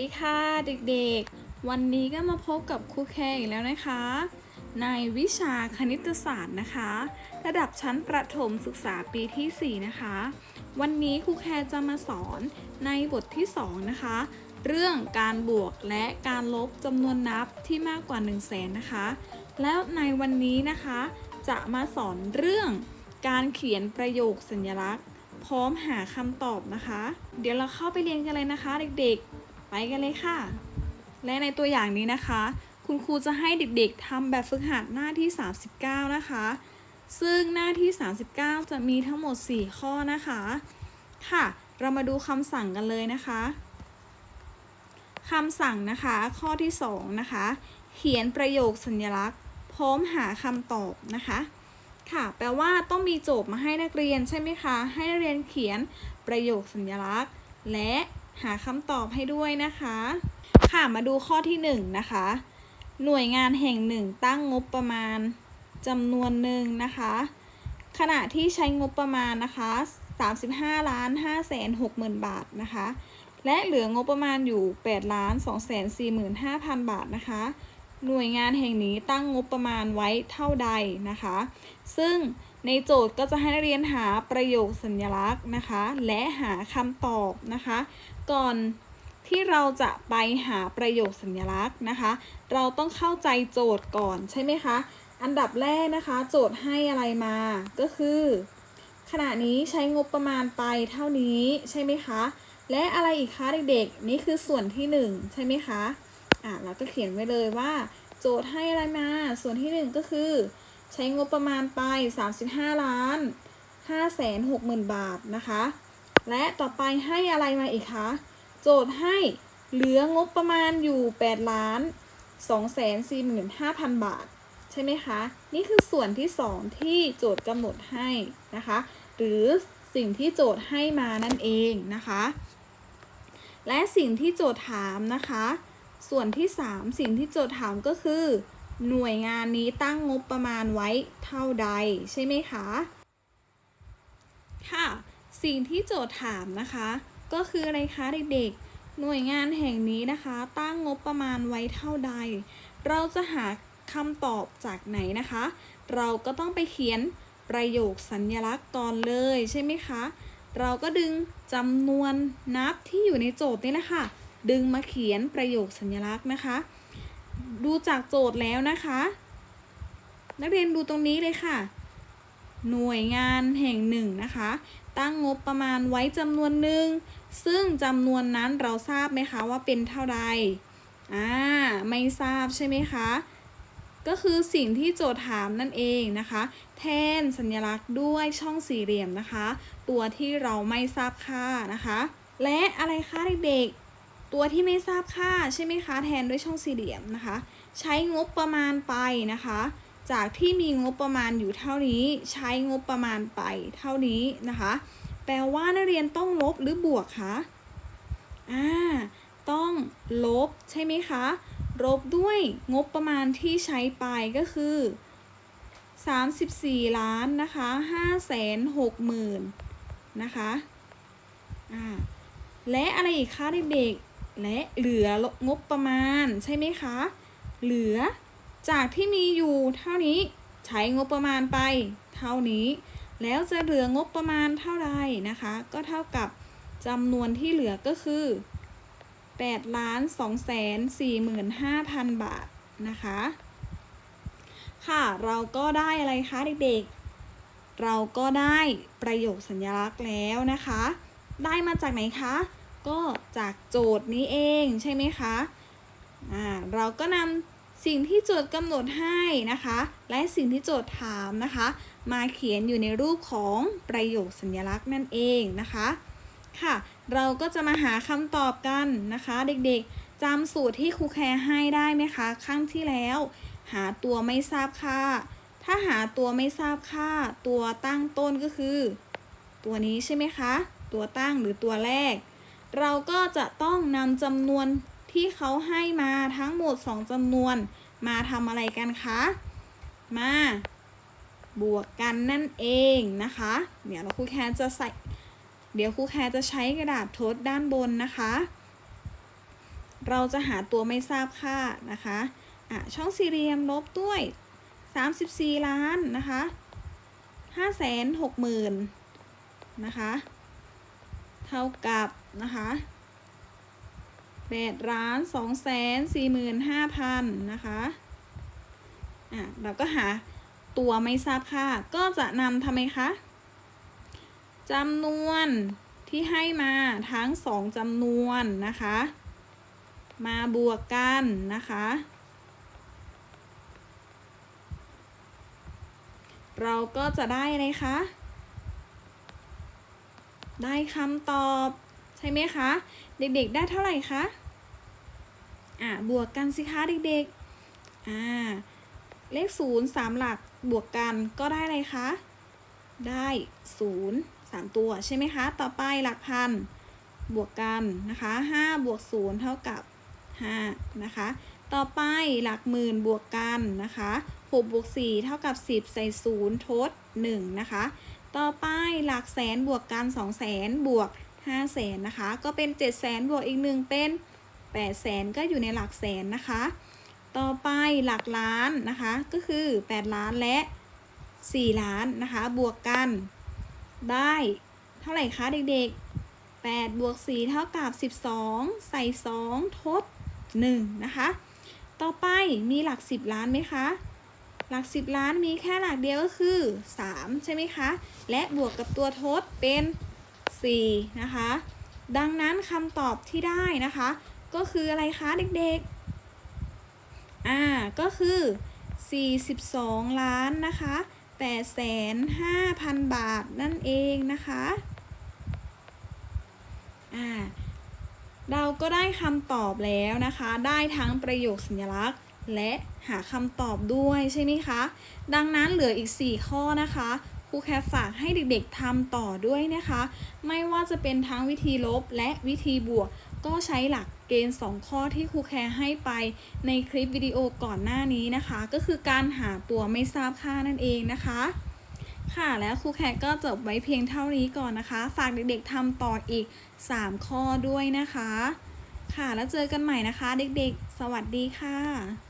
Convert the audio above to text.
ดีค่ะเด็กๆ วันนี้ก็มาพบกับครูแคร์อีกแล้วนะคะ ในวิชาคณิตศาสตร์นะคะ ระดับชั้นประถมศึกษาปีที่ 4 นะคะ วันนี้ครูแคร์จะมาสอนในบทที่ 2 นะคะ เรื่องการบวกและการลบจำนวนนับที่มากกว่า 1 0 0 0 0แสนนะคะ แล้วในวันนี้นะคะ จะมาสอนเรื่องการเขียนประโยคสัญลักษณ์ พร้อมหาคำตอบนะคะ เดี๋ยวเราเข้าไปเรียนกันเลยนะคะเด็กๆ ไปกันเลยค่ะ และในตัวอย่างนี้นะคะ คุณครูจะให้เด็กๆทำแบบฝึกหัดหน้าที่ 39 นะคะ ซึ่งหน้าที่ 39 จะมีทั้งหมด 4 ข้อนะคะ ค่ะ เรามาดูคำสั่งกันเลยนะคะคำสั่งนะคะข้อที่ 2 นะคะ เขียนประโยคสัญลักษณ์ พร้อมหาคำตอบนะคะ ค่ะ แปลว่าต้องมีโจทย์มาให้นักเรียนใช่ไหมคะ ให้นักเรียนเขียนประโยคสัญลักษณ์ และ หาคำตอบให้ด้วยนะคะ ค่ะมาดูข้อที่1นะคะ หน่วยงานแห่งหนึ่งตั้งงบประมาณจำนวนหนึ่งนะคะ ขณะที่ใช้งบประมาณนะคะ 35ล้าน5แสน6หมื่นบาทนะคะ และเหลืองบประมาณอยู่8ล้าน2แสน4หมื่น5พันบาทนะคะ หน่วยงานแห่งนี้ตั้งงบประมาณไว้เท่าใดนะคะ ซึ่งในโจทย์ก็จะให้นักเรียนหาประโยคสัญลักษณ์นะคะ และหาคำตอบนะคะ ก่อนที่เราจะไปหาประโยคสัญลักษณ์นะคะ เราต้องเข้าใจโจทย์ก่อนใช่ไหมคะ อันดับแรกนะคะ โจทย์ให้อะไรมาก็คือ ขณะนี้ใช้งบประมาณไปเท่านี้ใช่ไหมคะ และอะไรอีกคะเด็กๆ นี่คือส่วนที่หนึ่งใช่ไหมคะอะเราก็เขียนไว้เลยว่า โจทย์ให้อะไรมา ส่วนที่หนึ่งก็คือ ใช้งบประมาณไป 35 ล้าน5แสน6หมื่นบาทนะคะ และต่อไปให้อะไรมาอีกคะ โจทย์ให้เหลืองบประมาณอยู่ 8 ล้าน2แสน4หมื่น5พันบาท ใช่ไหมคะ นี่คือส่วนที่ 2 ที่โจทย์กำหนดให้นะคะ หรือสิ่งที่โจทย์ให้มานั่นเองนะคะ และสิ่งที่โจทย์ถามนะคะ ส่วนที่ 3 สิ่งที่โจทย์ถามก็คือ หน่วยงานนี้ตั้งงบประมาณไว้เท่าใดใช่ไหมคะ ค่ะ สิ่งที่โจทย์ถามนะคะ ก็คืออะไรคะเด็กๆ หน่วยงานแห่งนี้นะคะ ตั้งงบประมาณไว้เท่าใด เราจะหาคำตอบจากไหนนะคะ เราก็ต้องไปเขียนประโยคสัญญลักษณ์ก่อนเลยใช่ไหมคะ เราก็ดึงจำนวนนับที่อยู่ในโจทย์นี่นะคะดึงมาเขียนประโยคสัญลักษณ์นะคะ ดูจากโจทย์แล้วนะคะ นักเรียนดูตรงนี้เลยค่ะ หน่วยงานแห่งหนึ่งนะคะ ตั้งงบประมาณไว้จำนวนหนึ่ง ซึ่งจำนวนนั้นเราทราบไหมคะว่าเป็นเท่าใดอ่าไม่ทราบใช่ไหมคะ ก็คือสิ่งที่โจทย์ถามนั่นเองนะคะ แทนสัญลักษณ์ด้วยช่องสี่เหลี่ยมนะคะ ตัวที่เราไม่ทราบค่านะคะ และอะไรคะเด็กๆตัวที่ไม่ทราบค่าใช่ไหมคะ แทนด้วยช่องสี่เหลี่ยมนะคะ ใช้งบประมาณไปนะคะ จากที่มีงบประมาณอยู่เท่านี้ใช้งบประมาณไปเท่านี้นะคะ แปลว่านักเรียนต้องลบหรือบวกคะอ่าต้องลบใช่ไหมคะลบด้วยงบประมาณที่ใช้ไปก็คือ 34 ล้านนะคะ5แสน6หมื่นนะคะอ่าและอะไรอีกคะเด็กๆและเหลืองบประมาณใช่ไหมคะ เหลือ จากที่มีอยู่เท่านี้ใช้งบประมาณไปเท่านี้ แล้วจะเหลืองบประมาณเท่าไรนะคะ ก็เท่ากับจำนวนที่เหลือก็คือ8ล้าน2แสน4หมื่น5พันบาทนะคะ ค่ะเราก็ได้อะไรคะเด็กๆ เราก็ได้ประโยคสัญลักษณ์แล้วนะคะ ได้มาจากไหนคะ ก็จากโจทย์นี้เองใช่ไหมคะอ่าเราก็นำ สิ่งที่โจทย์กำหนดให้นะคะ และสิ่งที่โจทย์ถามนะคะ มาเขียนอยู่ในรูปของประโยคสัญลักษณ์นั่นเองนะคะค่ะ เราก็จะมาหาคำตอบกันนะคะ เด็กๆจำสูตรที่ครูแคร์ให้ได้ไหมคะครั้งที่แล้ว หาตัวไม่ทราบค่า ถ้าหาตัวไม่ทราบค่า ตัวตั้งต้นก็คือ ตัวนี้ใช่ไหมคะ ตัวตั้งหรือตัวแรก เราก็จะต้องนำจำนวน ที่เขาให้มาทั้งหมด 2จำนวน มาทำอะไรกันคะ มา บวกกันนั่นเองนะคะ เดี๋ยวเราครูแคร์จะใส่ เดี๋ยวครูแคร์จะใช้กระดาษทดด้านบนนะคะ เราจะหาตัวไม่ทราบค่านะคะอะช่องสี่เหลี่ยมลบด้วย 34 ล้านนะคะ5แสน6หมื่นนะคะ เท่ากับนะคะ 8ล้าน2แสน4หมื่น5พันนะคะอะเราก็หาตัวไม่ทราบค่า ก็จะนำทำไมคะจำนวนที่ให้มาทั้งสองจำนวนนะคะ มาบวกกันนะคะ เราก็จะได้อะไรคะ ได้คำตอบ ใช่ไหมคะ เด็กๆได้เท่าไหร่คะอ่าบวกกันสิคะเด็กๆอ่าเลขศูนย์สามหลักบวกกันก็ได้อะไรคะ ได้ศูนย์สามตัวใช่ไหมคะ ต่อไปหลักพันบวกกันนะคะห้าบวกศูนย์เท่ากับห้านะคะ ต่อไปหลักหมื่นบวกกันนะคะหกบวกสี่เท่ากับสิบใส่ศูนย์ทดหนึ่งนะคะ ต่อไปหลักแสนบวกกันสองแสนบวก ห้าแสนนะคะ ก็เป็นเจ็ดแสนบวกอีกหนึ่งเป็นแปดแสนก็อยู่ในหลักแสนนะคะ ต่อไปหลักล้านนะคะ ก็คือ8ล้านและ4ล้านนะคะ บวกกัน ได้เท่าไหร่คะเด็กๆ8บวก4เท่ากับ12ใส่2ทด1นะคะ ต่อไปมีหลัก10ล้านไหมคะหลัก10ล้านมีแค่หลักเดียวก็คือ 3 ใช่ไหมคะ และบวกกับตัวทดเป็น 4 นะคะ ดังนั้นคำตอบที่ได้นะคะ ก็คืออะไรคะเด็กๆ อ่า ก็คือ 42 ล้านนะคะ8แสน5,000 บาทนั่นเองนะคะ อ่า เราก็ได้คำตอบแล้วนะคะ ได้ทั้งประโยคสัญลักษณ์และหาคำตอบด้วยใช่ไหมคะ ดังนั้นเหลืออีก 4 ข้อนะคะ ครูแคฝากให้เด็กๆทำต่อด้วยนะคะ ไม่ว่าจะเป็นทั้งวิธีลบและวิธีบวก ก็ใช้หลักเกณฑ์ 2 ข้อที่ครูแคร์ให้ไปในคลิปวิดีโอก่อนหน้านี้นะคะ ก็คือการหาตัวไม่ทราบค่านั่นเองนะคะ ค่ะแล้วครูแขกก็จบไว้เพียงเท่านี้ก่อนนะคะ ฝากเด็กๆทำต่ออีก 3 ข้อด้วยนะคะ ค่ะแล้วเจอกันใหม่นะคะ เด็กๆ สวัสดีค่ะ